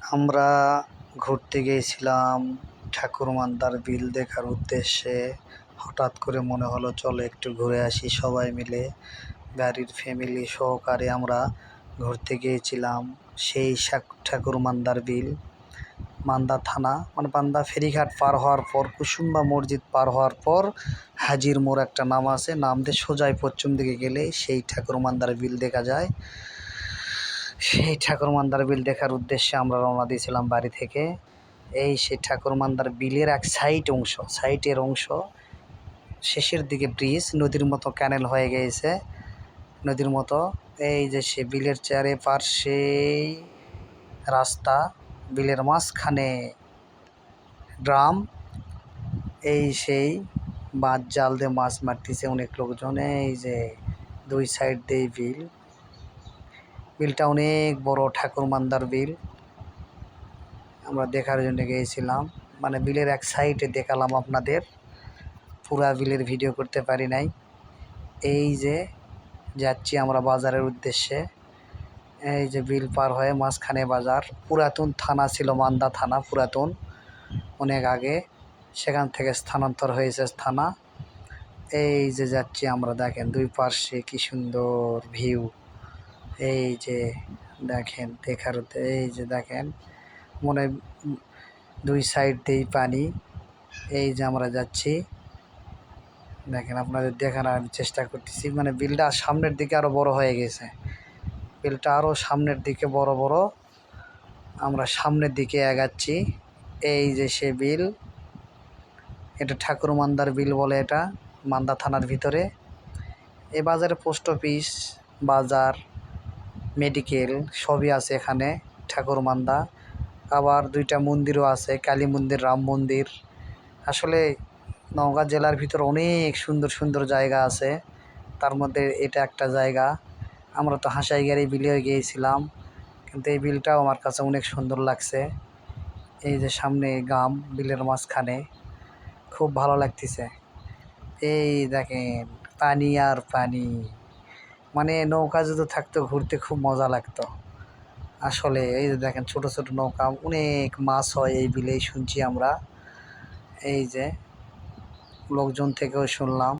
আমরা ঘুরতে গিয়েছিলাম ঠাকুরমান্দার বিল দেখার উদ্দেশ্যে। হঠাৎ করে মনে হলো, চলো একটু ঘুরে আসি সবাই মিলে। গাড়ির ফ্যামিলি সহকারে আমরা ঘুরতে গিয়েছিলাম সেই ঠাকুরমান্দার বিল। মান্দা থানা মানে মান্দা ফেরিঘাট পার হওয়ার পর, কুসুম্বা মসজিদ পার হওয়ার পর হাজির মোড় একটা নাম আছে, নাম দিয়ে সোজাই পশ্চিম দিকে গেলে সেই ঠাকুরমান্দার বিল দেখা যায়। সেই ঠাকুরমান্দার বিল দেখার উদ্দেশ্যে আমরা রওনা দিয়েছিলাম বাড়ি থেকে। এই সেই ঠাকুরমান্দার বিলের এক সাইড অংশ সাইটের অংশ শেষের দিকে ব্রিজ নদীর মতো ক্যানেল হয়ে গিয়েছে। নদীর মতো এই যে সে বিলের চারে পার্শ্বে রাস্তা, বিলের মাঝখানে গ্রাম এই সেই মাছ জাল দিয়ে মাছ মারতেছে অনেক লোকজন। এই যে দুই সাইড দিয়ে বিল। বিলটা অনেক বড় ঠাকুরমান্দার বিল। আমরা দেখার জন্য গিয়েছিলাম। মানে বিলের এক সাইডে দেখালাম আপনাদের। পুরা বিলের ভিডিও করতে পারি নাই। এই যে যাচ্ছি আমরা বাজারের উদ্দেশ্যে। এই যে বিল পার হয়ে মাঝখানে বাজার। পুরাতন থানা ছিল মান্দা থানা, পুরাতন। অনেক আগে। সেখান থেকে স্থানান্তর হয়েছে থানা। এই যে যাচ্ছি আমরা, দেখেন দুই পার্শ্বে কি সুন্দর ভিউ। এই যে দেখেন দেখার এই যে দেখেন, মনে দুই সাইড দিয়েই পানি। এই যে আমরা যাচ্ছি। দেখেন, আপনাদের দেখানোর আমি চেষ্টা করতেছি। মানে বিলটা সামনের দিকে আরও বড় হয়ে গেছে। বিলটা আরও সামনের দিকে বড় বড়। আমরা সামনের দিকে এগাচ্ছি। এই যে সে বিল, এটা ঠাকুর মান্দার বিল বলে এটা, মান্দা থানার ভিতরে। এ বাজারে পোস্ট অফিস, বাজার মেডিকেল সবই আছে এখানে ঠাকুরমান্দা আবার দুইটা মন্দিরও আছে, কালী মন্দির, রাম মন্দির। আসলে নওগাঁ জেলার ভিতর অনেক সুন্দর সুন্দর জায়গা আছে। তার মধ্যে এটা একটা জায়গা। আমরা তো হাঁসাইগাড়ি বিলেও গিয়েছিলাম, কিন্তু এই বিলটাও আমার কাছে অনেক সুন্দর লাগছে। এই যে সামনে গাম বিলের মাঝখানে। খুব ভালো লাগতেছে। এই দেখেন, পানি আর পানি। মানে নৌকা যদি থাকতো, ঘুরতে খুব মজা লাগতো। আসলে এই যে দেখেন, ছোট ছোট নৌকা, অনেক মাছ হয় এই বিলেই শুনছি আমরা। এই যে, লোকজন থেকেও শুনলাম।